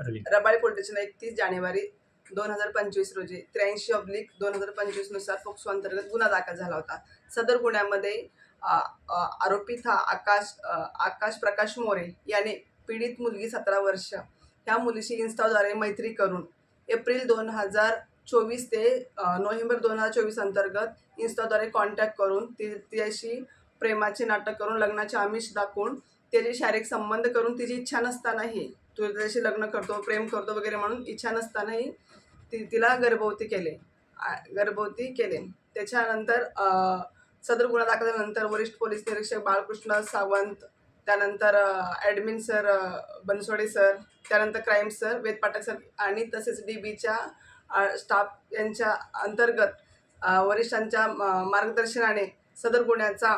Rabale police station एकतीस जानेवारी दोन हजार पंचवीस रोजी त्र्याऐंशी ऑब्लिक दोन हजार पंचवीसनुसार फोक्सो अंतर्गत गुन्हा दाखल झाला होता. सदर गुन्ह्यामध्ये आरोपित हा आकाश आकाश प्रकाश मोरे याने पीडित मुलगी सतरा वर्ष ह्या मुलीशी इन्स्टाद्वारे मैत्री करून एप्रिल दोन हजार चोवीस ते नोव्हेंबर दोन हजार चोवीस अंतर्गत इन्स्टाद्वारे कॉन्टॅक्ट करून ती तिच्याशी प्रेमाचे नाटक करून लग्नाचे आमिष दाखवून त्याचे शारीरिक संबंध करून तिची इच्छा नसतानाही तू त्याच्याशी लग्न करतो प्रेम करतो वगैरे म्हणून इच्छा नसतानाही ती तिला गर्भवती केले. गर्भवती केले. त्याच्यानंतर सदर गुन्हा दाखल झाल्यानंतर वरिष्ठ पोलीस निरीक्षक बाळकृष्ण सावंत त्यानंतर ॲडमिन सर बनसोडे सर त्यानंतर crime sir Ved Pathak sir आणि तसेच डी बीच्या स्टाफ यांच्या अंतर्गत वरिष्ठांच्या मार्गदर्शनाने सदर गुन्ह्याचा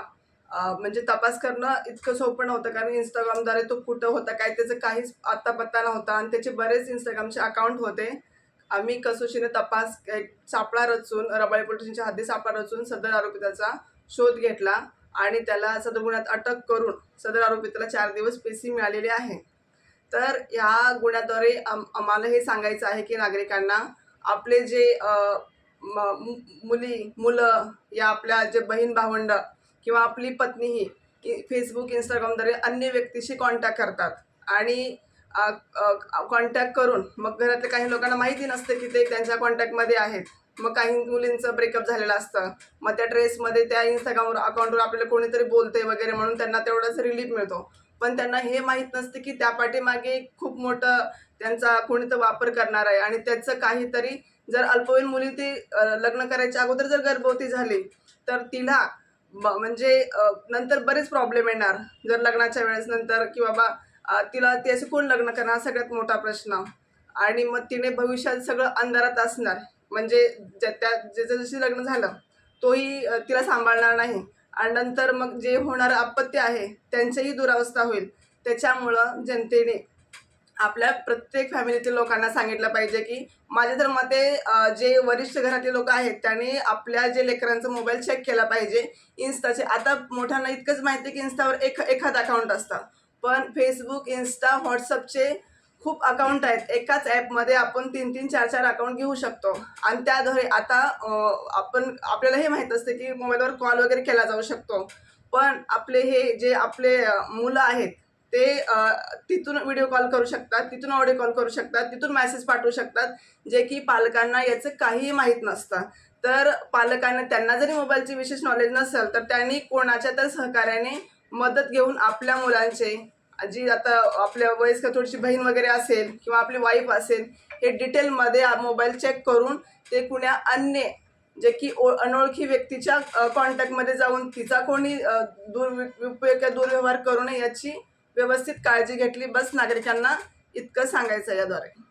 म्हणजे तपास करणं इतकं सोपं नव्हतं कारण इंस्टाग्रामद्वारे तो कुठं होता काय त्याचं काहीच आत्ता पत्ता नव्हता आणि त्याचे बरेच इंस्टाग्रामचे अकाउंट होते. आम्ही कसोशीने तपास एक सापळा रचून रबाळे पोलिसांच्या हद्दी सापळा रचून सदर आरोपिताचा शोध घेतला आणि त्याला सदर गुन्ह्यात अटक करून सदर आरोपिताला चार दिवस पेसी मिळालेली आहे. तर ह्या गुन्ह्याद्वारे आम आम्हाला हे सांगायचं आहे की नागरिकांना आपले जे म- मुली मुलं या आपल्या जे बहीण भावंड किंवा आपली पत्नीही की फेसबुक इंस्टाग्रामद्वारे अन्य व्यक्तीशी कॉन्टॅक्ट करतात. आणि कॉन्टॅक्ट करून मग घरातल्या काही लोकांना माहिती नसते की ते त्यांच्या कॉन्टॅक्टमध्ये आहेत. मग काही मुलींचं ब्रेकअप झालेलं असतं. मग त्या ड्रेसमध्ये त्या इंस्टाग्रामवर अकाउंटवर आपल्याला कोणीतरी बोलते वगैरे म्हणून त्यांना तेवढाच रिलीफ मिळतो. पण त्यांना हे माहीत नसते की त्या पाठीमागे खूप मोठं त्यांचा कोणीतर वापर करणार आहे. आणि त्याचं काहीतरी जर अल्पवयीन मुली ती लग्न करायच्या अगोदर जर गर्भवती झाली तर तिला म्हणजे नंतर बरेच प्रॉब्लेम येणार. जर लग्नाच्या वेळेस नंतर की बाबा तिला ती असे कोण लग्न करणार? हा सगळ्यात मोठा प्रश्न. आणि मग तिने भविष्यात सगळं अंधारात असणार. म्हणजे ज्या त्या ज्याचं जशी लग्न झालं तोही तिला सांभाळणार नाही. आणि नंतर मग जे होणारं अपत्य आहे त्यांचीही दुरावस्था होईल. त्याच्यामुळं जनतेने आपल्या प्रत्येक फॅमिलीतील लोकांना सांगितलं पाहिजे की माझ्या तर मते जे वरिष्ठ घरातले लोक आहेत त्यांनी आपल्या जे लेकरांचा मोबाईल चेक केला पाहिजे इन्स्टाचे आता मोठ्यांना इतकंच माहिती आहे की इन्स्टावर एक एखाद अकाउंट असतं. पण फेसबुक इन्स्टा व्हॉट्सअपचे खूप अकाउंट आहेत. एकाच ॲपमध्ये आपण तीन तीन चार चार अकाउंट घेऊ शकतो. आणि त्याद्वारे आता आपण आपल्याला हे माहीत असते की मोबाईलवर कॉल वगैरे केला जाऊ शकतो. पण आपले हे जे आपले मुलं आहेत ते तिथून व्हिडिओ कॉल करू शकतात तिथून ऑडिओ कॉल करू शकतात तिथून मेसेज पाठवू शकतात जे की पालकांना याचं काहीही माहीत नसतं. तर पालकांना त्यांना जरी मोबाईलची विशेष नॉलेज नसेल तर त्यांनी कोणाच्या तर सहकार्याने मदत घेऊन आपल्या मुलांचे जी आता आपल्या वयस्कर थोडीशी बहीण वगैरे असेल किंवा आपली वाईफ असेल हे डिटेलमध्ये मोबाईल चेक करून ते कुण्या अन्य जे की ओ अनोळखी व्यक्तीच्या कॉन्टॅक्टमध्ये जाऊन तिचा कोणी अ, दुर्विपयोग किंवा दुर्व्यवहार करू नये याची व्यवस्थित काळजी घेतली. बस नागरिकांना इतकं सांगायचं याद्वारे.